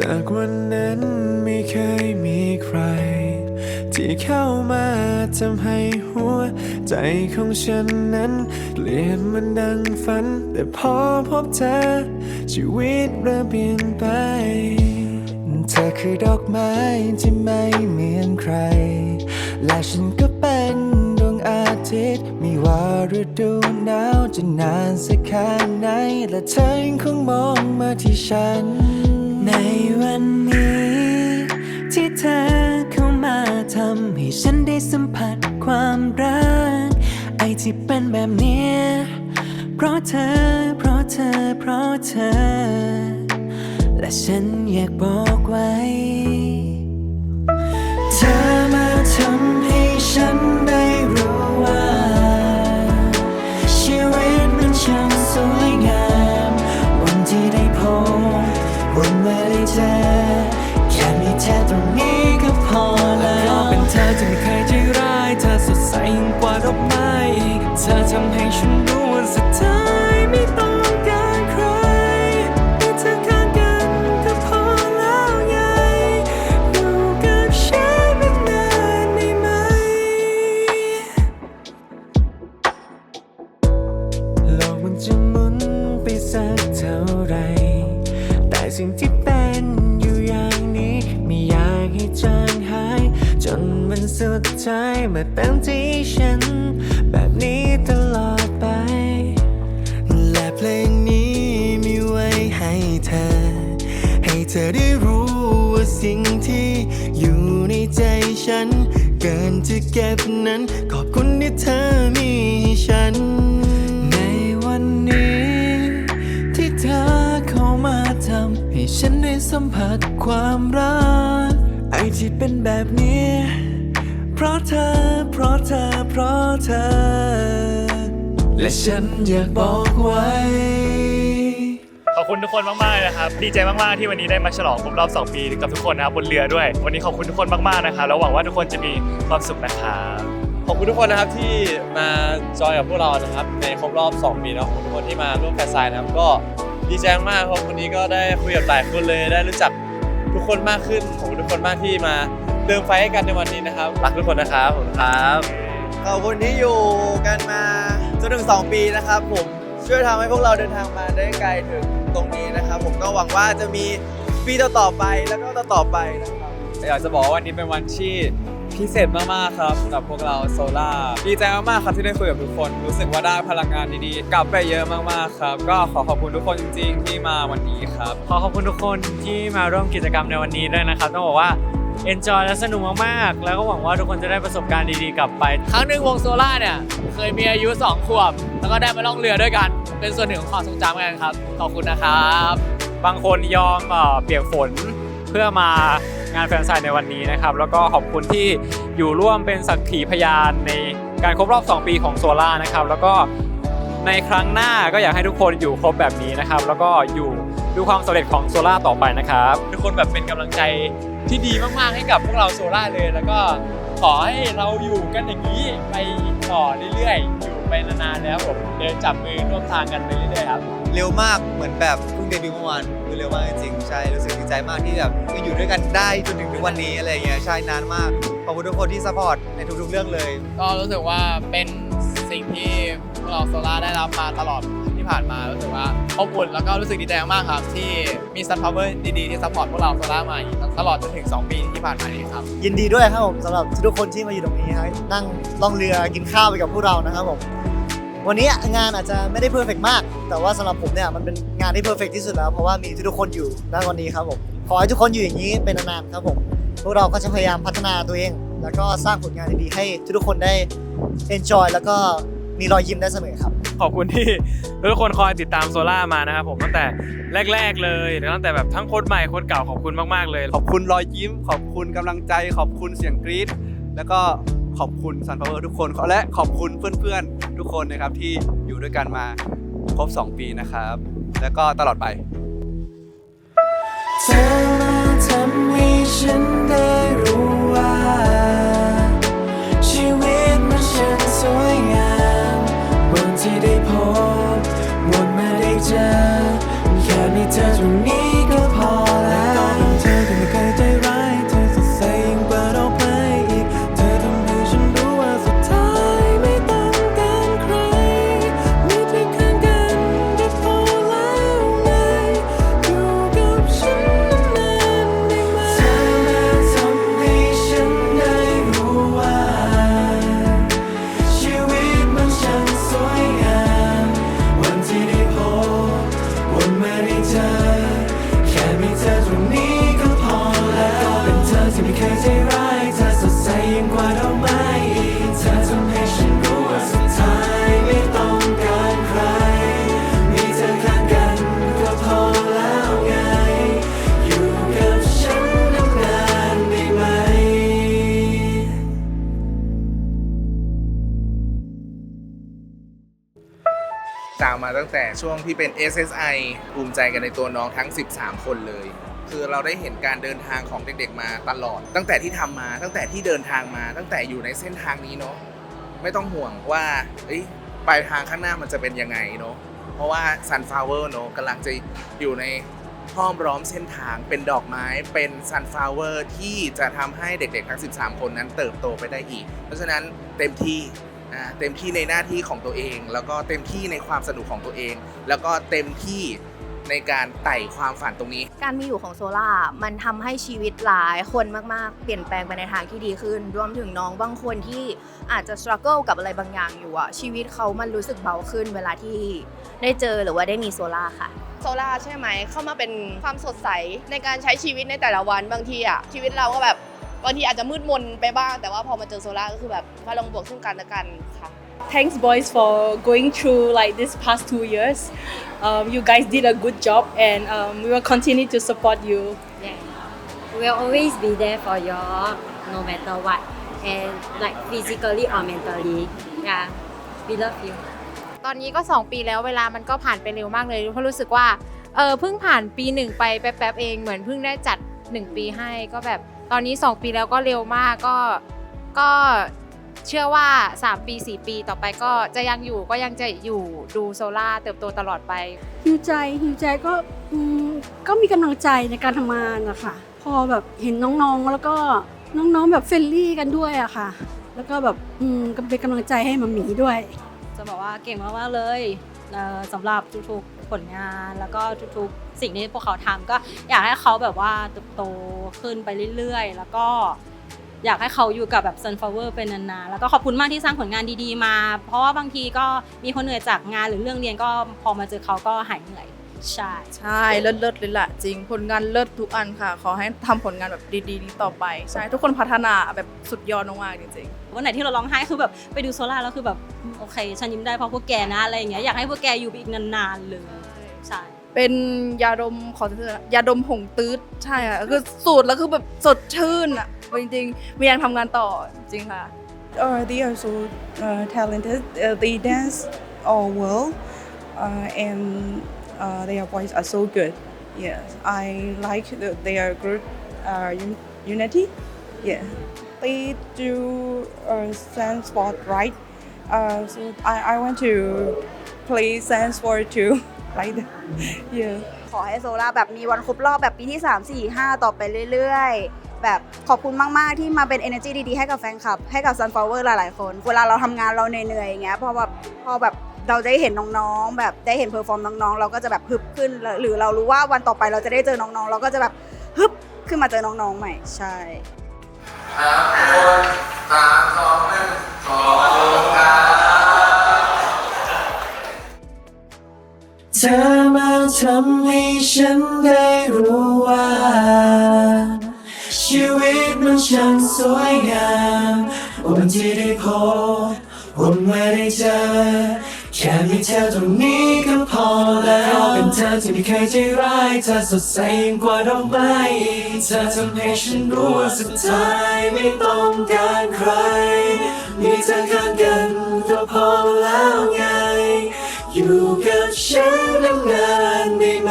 จากวันนั้นไม่เคยมีใคร ที่เข้ามาทำให้หัวใจของฉันนั้นเปลี่ยนมันดังฝัน แต่พอพบเธอ ชีวิตเริ่มเปลี่ยนไป เธอคือดอกไม้ที่ไม่เหมือนใคร และฉันก็เป็นดวงอาทิตย์ไม่ว่าฤดูหนาวจะนานสักแค่ไหน และเธอคงมองมาที่ฉัน วันนี้ ที่เธอเข้ามาทำให้ฉันได้สัมผัสความรัก ไอที่เป็นแบบเนี้ยเพราะเธอ เพราะเธอ เพราะเธอ และฉันอยากบอกไว้ ทำให้ฉันรู้ว่าสุดท้ายไม่ต้องการใครมีเธอข้างกันก็พอแล้วไงอยู่กับฉันเป็นานได้ไหม โลกมันจะหมุนไปสักเท่าไร แต่สิ่งที่เป็นอยู่อย่างนี้ ไม่อยากให้จางหาย จนมันสุดท้ายมาเต็มที่ฉัน เพลงนี้มีไว้ให้เธอ ให้เธอได้รู้ว่าสิ่งที่อยู่ในใจฉัน เกินจะเก็บนั้น ขอบคุณที่เธอมีให้ฉัน ในวันนี้ ที่เธอเข้ามาทำให้ฉันได้สัมผัสความรัก ไอที่เป็นแบบนี้ เพราะเธอ เพราะเธอ เพราะเธอ และฉันอยากบอกไว้ ขอบคุณทุกคนมากๆเลยนะครับ ดีใจมากๆที่วันนี้ได้มาฉลองครบรอบ 2 ปีกับทุกคนนะครับบนเรือด้วย วันนี้ขอบคุณทุกคนมากๆนะครับแล้วหวังว่าทุกคนจะมีความสุขนะครับขอบคุณทุกคนนะครับที่มาจอยกับพวกเรานะครับ ในครบรอบ 2 ปีเนาะขอบคุณทุกคนที่มาร่วมแฟร์ไซน์นะครับ ก็ดีใจมากครับวันนี้ก็ได้คุยกับหลายคนเลยได้รู้จักทุกคนมากขึ้นขอบคุณทุกคนมากที่มาเติมไฟให้กันในวันนี้นะครับรักทุกคนนะครับขอบคุณครับ ขอบคุณที่อยู่กันมาจนถึง 2 ปีนะครับผมช่วยทำให้พวกเราเดินทางมาได้ไกลถึงตรงนี้นะครับ ผมก็หวังว่าจะมีปีต่อๆไปแล้วก็ต่อๆไปนะครับอยากจะบอกว่าวันนี้เป็นวันที่พิเศษมากๆครับสำหรับพวกเราโซล่าดีใจมากๆครับที่ได้คุยกับทุกคน รู้สึกว่าได้พลังงานดีๆ กลับไปเยอะมากๆครับ ก็ขอขอบคุณทุกคนจริง ๆ ที่มาวันนี้ครับ ขอขอบคุณทุกคนที่มาร่วมกิจกรรมในวันนี้ด้วยนะครับ ต้องบอกว่า enjoy และสนุกมากๆ แล้วก็หวังว่าทุกคนจะได้ประสบการณ์ดีๆกลับไป ครั้งหนึ่งวงโซล่าเนี่ย เคยมีอายุ 2 ขวบ แล้วก็ได้มาล่องเรือด้วยกัน เป็นส่วนหนึ่งของความทรงจำกันครับ ขอบคุณนะครับ บางคนยอมเอ่อเปียกฝนเพื่อมางานแฟนไซน์ในวันนี้นะครับ แล้วก็ขอบคุณที่อยู่ร่วมเป็นสักขีพยานในการครบรอบ 2 ปีของโซล่านะครับ แล้วก็ในครั้งหน้าก็อยากให้ทุกคนอยู่ครบแบบนี้นะครับ แล้วก็อยู่ ดูความสำเร็จของโซล่าต่อไปนะครับ ทุกคนแบบเป็นกำลังใจที่ดีมากๆให้กับพวกเราโซล่าเลย แล้วก็ขอให้เราอยู่กันอย่างนี้ไปต่อเรื่อยๆ อยู่ไปนานๆแล้วผมเดินจับมือร่วมทางกันไปเรื่อยๆครับ เร็วมากเหมือนแบบเพิ่งเดบิวต์เมื่อวานคือเร็วมากจริงๆใช่รู้สึกดีใจมากที่แบบยังอยู่ด้วยกันได้จนถึงทุกวันนี้อะไรอย่างเงี้ยใช่นานมากขอบคุณทุกคนที่ซัพพอร์ตในทุกๆเรื่องเลย ก็รู้สึกว่าเป็นสิ่งที่พวกเราโซล่าได้รับมาตลอดที่ ผ่านมารู้สึกว่าอบอุ่นแล้วก็รู้สึกดีใจมากครับ ที่มีซัพพอร์ตดีๆที่ซัพพอร์ตพวกเราโซล่ามาตลอดจนถึง 2 ปีที่ผ่านมานี้ครับ ยินดีด้วยครับผมสำหรับทุกคนที่มาอยู่ตรงนี้ครับนั่งล่องเรือกินข้าวไปกับพวกเรานะครับผมวันนี้งานอาจจะไม่ได้เพอร์เฟกมาก แต่ว่าสำหรับผมเนี่ยมันเป็นงานที่เพอร์เฟกที่สุดแล้วเพราะว่ามีทุกคนอยู่ณวันนี้ครับผมขอให้ทุกคนอยู่อย่างนี้เป็นนานๆครับผมพวกเราก็จะพยายามพัฒนาตัวเอง แล้วก็สร้างผลงานดีๆให้ทุกคนได้ enjoy แล้วก็มีรอยยิ้มได้เสมอครับ ขอบคุณที่ทุกคนคอยติดตามโซล่ามานะครับผมตั้งแต่แรก ๆ เลยตั้งแต่แบบทั้งโค้ดใหม่โค้ดเก่าขอบคุณมากๆเลย ขอบคุณรอยยิ้ม ขอบคุณกำลังใจ ขอบคุณเสียงกรี๊ดแล้วก็ขอบคุณซันพาวเวอร์ทุกคนและขอบคุณเพื่อนๆ ทุกคนนะครับที่อยู่ด้วยกันมาครบ 2 ปีนะครับ แล้วก็ตลอดไปเธอมาทำให้ฉันได้รู้ว่า มาตั้งแต่ช่วงที่เป็น SSI ภูมิใจกันในตัวน้องทั้ง 13 คนเลย คือเราได้เห็นการเดินทางของเด็กๆมาตลอด ตั้งแต่ที่ทำมาตั้งแต่ที่เดินทางมาตั้งแต่อยู่ในเส้นทางนี้เนาะไม่ต้องห่วงว่าปลายทางข้างหน้ามันจะเป็นยังไงเนาะเพราะว่า Sunflower เนาะกำลังจะอยู่ในห้อมล้อมเส้นทางเป็นดอกไม้เป็น Sunflower ที่จะทำให้เด็กๆทั้ง 13 คนนั้นเติบโตไปได้อีก เพราะฉะนั้นเต็มที่ อ่าเต็มที่ในหน้าที่ของตัวเอง แล้วก็เต็มที่ในความสนุกของตัวเอง แล้วก็เต็มที่ในการไต่ความฝันตรงนี้ การมีอยู่ของโซล่ามันทำให้ชีวิตหลายคนมากๆ เปลี่ยนแปลงไปในทางที่ดีขึ้น รวมถึงน้องบางคนที่อาจจะ struggle กับอะไรบางอย่างอยู่อะชีวิตเขามันรู้สึกเบาขึ้นเวลาที่ได้เจอหรือว่าได้มีโซล่าค่ะโซล่าใช่ไหมเข้ามาเป็นความสดใสในการใช้ชีวิตในแต่ละวันบางทีอะชีวิตเราก็แบบ บางทีอาจจะมืดมนไปบ้าง แต่ว่าพอมาเจอโซล่าก็คือแบบพลังบวกซึ่งกันและกันค่ะ Thanks, boys, for going through like this past two years. Um, you guys did a good job, and um, we will continue to support you. Yeah. We'll always be there for you all, no matter what, and like physically or mentally. Yeah, we love you. ตอนนี้ก็ 2 ปีแล้วเวลามันก็ผ่านไปเร็วมากเลยเพราะรู้สึกว่าเออเพิ่งผ่านปีหนึ่งไปแป๊บๆเองเหมือนเพิ่งได้จัด 1 ปีให้ก็แบบ ตอนนี้ 2 ปีแล้วก็เร็วมากก็ก็เชื่อว่า 3 ปี 4 ปีต่อไปก็จะยังอยู่ก็ยังจะอยู่ดูโซล่าเติบโตตลอดไปหิวใจหิวใจก็อืมก็มีกำลังใจในการทำงานนะคะพอแบบเห็นน้องๆ แล้วก็น้องๆแบบเฟรนลี่กันด้วยอะค่ะ แล้วก็แบบอืมก็เป็นกำลังใจให้มาหมีด้วย จะบอกว่าเก่งมากๆเลยเอ่อสำหรับทุกๆ ผลงาน แล้วก็ทุกๆ สิ่งที่พวกเขาทำก็อยากให้เขาแบบว่าเติบโตขึ้นไปเรื่อยๆ แล้วก็อยากให้เขาอยู่กับแบบ Sunflower เป็นนานๆ แล้วก็ขอบคุณมากที่สร้างผลงานดีๆมา เพราะว่าบางทีก็มีคนเหนื่อยจากงานหรือเรื่องเรียนก็พอมาเจอเขาก็หายเหนื่อย ใช่ ใช่เลิศเลิศเลยล่ะจริง ผลงานเลิศทุกอันค่ะ ขอให้ทำผลงานแบบดีๆนี้ต่อไป ใช่ ทุกคนพัฒนาแบบสุดยอดมากๆจริงๆวันไหนที่เราร้องไห้คือแบบไปดูโซล่าแล้วคือแบบอืมโอเค ฉันยิ้มได้เพราะพวกแกนะอะไรอย่างเงี้ยอยากให้พวกแกอยู่ไปอีกนานๆเลย ใช่ เป็นยาดมขอเถอะยาดมผงตืดใช่ค่ะคือสูตรแล้วคือแบบสดชื่นอะจริงๆมีแรงทำงานต่อจริงค่ะ uh, they are so uh, talented. Uh, they dance all well, uh, and uh, their voice are so good. Yes, I like the, their group uh, un- unity. Yeah, they do uh, sand sport right. Uh, so I, I want to play sand sport too, like that. Yeah. ขอให้โซล่าแบบมีวันครบรอบแบบปีที่ 3 4 5 ต่อไปเรื่อยๆ แบบขอบคุณมากๆ ที่มาเป็น energy ดีๆ ให้กับแฟนคลับ ให้กับ Sunflower หลายๆ คน เวลาเราทำงานเราเหนื่อยๆอย่างเงี้ยพอแบบพอแบบเราได้เห็นน้องๆ แบบได้เห็นเพอร์ฟอร์มน้องๆ เราก็จะแบบฮึบขึ้น หรือเรารู้ว่าวันต่อไปเราจะได้เจอน้องๆ เราก็จะแบบฮึบขึ้นมาเจอน้องๆ ใหม่ ใช่ เธอมาทำให้ฉันได้รู้ว่า ชีวิตมันช่างสวยงามวันที่ได้พบวันเมื่อได้เจอ แค่มีเธอตรงนี้ก็พอแล้ว เป็นเธอที่ไม่เคยใจร้ายเธอสดใสยิ่งกว่าดอกไม้เธอทำให้ฉันรู้ว่าสุดท้ายไม่ต้องการใคร มีเธอข้างกันก็พอแล้วไง อยู่กับฉันนานๆได้ไหม